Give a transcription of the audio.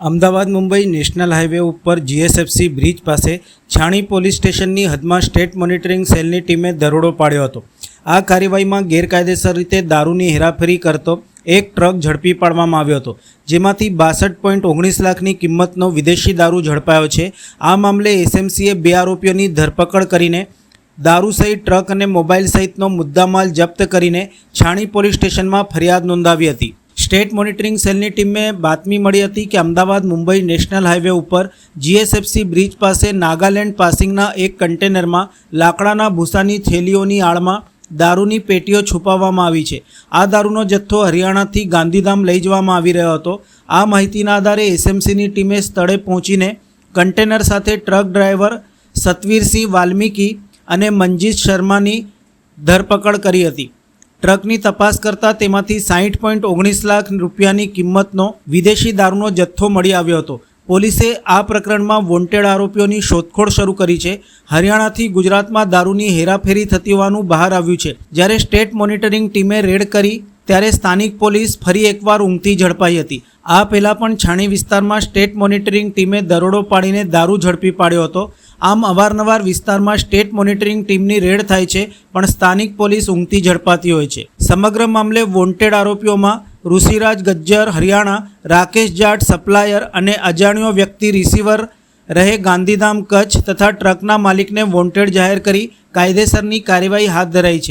Ahmedabad Mumbai national highway ઉપર GSFC bridge પાસે Chhani police સ્ટેશનની હદમાં સ્ટેટ મોનિટરિંગ સેલની ટીમે દરોડો પાડ્યો હતો. આ કાર્યવાહીમાં ગેરકાયદેસર રીતે દારૂની હેરાફેરી કરતો એક ટ્રક ઝડપી પાડવામાં આવ્યો હતો. જેમાંથી બાસઠ પોઈન્ટ ઓગણીસ લાખની કિંમતનો વિદેશી દારૂ ઝડપાયો છે. આ મામલે એસએમસીએ બે આરોપીઓની ધરપકડ કરીને દારૂ સહિત ટ્રક અને મોબાઈલ સહિતનો મુદ્દામાલ જપ્ત કરીને છાણી પોલીસ સ્ટેશનમાં ફરિયાદ નોંધાવી હતી. સ્ટેટ મોનિટરિંગ સેલની ટીમે બાતમી મળી હતી કે અમદાવાદ મુંબઈ નેશનલ હાઈવે ઉપર જીએસએફસી બ્રિજ પાસે નાગાલેન્ડ પાસિંગના એક કન્ટેનરમાં લાકડાના ભૂસાની થેલીઓની આડમાં દારૂની પેટીઓ છુપાવવામાં આવી છે. આ દારૂનો જથ્થો હરિયાણાથી ગાંધીધામ લઈ જવામાં આવી રહ્યો હતો. આ માહિતીના આધારે એસએમસીની ટીમે સ્થળે પહોંચીને કન્ટેનર સાથે ટ્રક ડ્રાઈવર સતવીરસિંહ વાલ્મીકી અને મંજીત શર્માની ધરપકડ કરી હતી. ટ્રકની તપાસ કરતાં તેમાંથી સાહીઠ પોઈન્ટ ઓગણીસ લાખ રૂપિયાની કિંમતનો વિદેશી દારૂનો જથ્થો મળી આવ્યો હતો. પોલીસે આ પ્રકરણમાં વોન્ટેડ આરોપીઓની શોધખોળ શરૂ કરી છે. હરિયાણાથી ગુજરાતમાં દારૂની હેરાફેરી થતી હોવાનું બહાર આવ્યું છે. જ્યારે સ્ટેટ મોનિટરિંગ ટીમે રેડ કરી, ત્યારે સ્થાનિક પોલીસ ફરી એકવાર ઊંઘથી ઝડપાઈ હતી. આ પહેલાં પણ છાણી વિસ્તારમાં સ્ટેટ મોનિટરિંગ ટીમે દરોડો પાડીને દારૂ ઝડપી પાડ્યો હતો. આમ અવારનવાર વિસ્તારમાં સ્ટેટ મોનિટરિંગ ટીમની રેડ થાય છે, પણ સ્થાનિક પોલીસ ઊંઘતી ઝડપાતી હોય છે. સમગ્ર મામલે વોન્ટેડ આરોપીઓમાં ઋષિરાજ ગજ્જર, હરિયાણા, રાકેશ જાટ, સપ્લાયર અને અજાણ્યો વ્યક્તિ રિસીવર રહે ગાંધીધામ કચ્છ તથા ટ્રકના માલિકને વોન્ટેડ જાહેર કરી કાયદેસરની કાર્યવાહી હાથ ધરાઈ છે.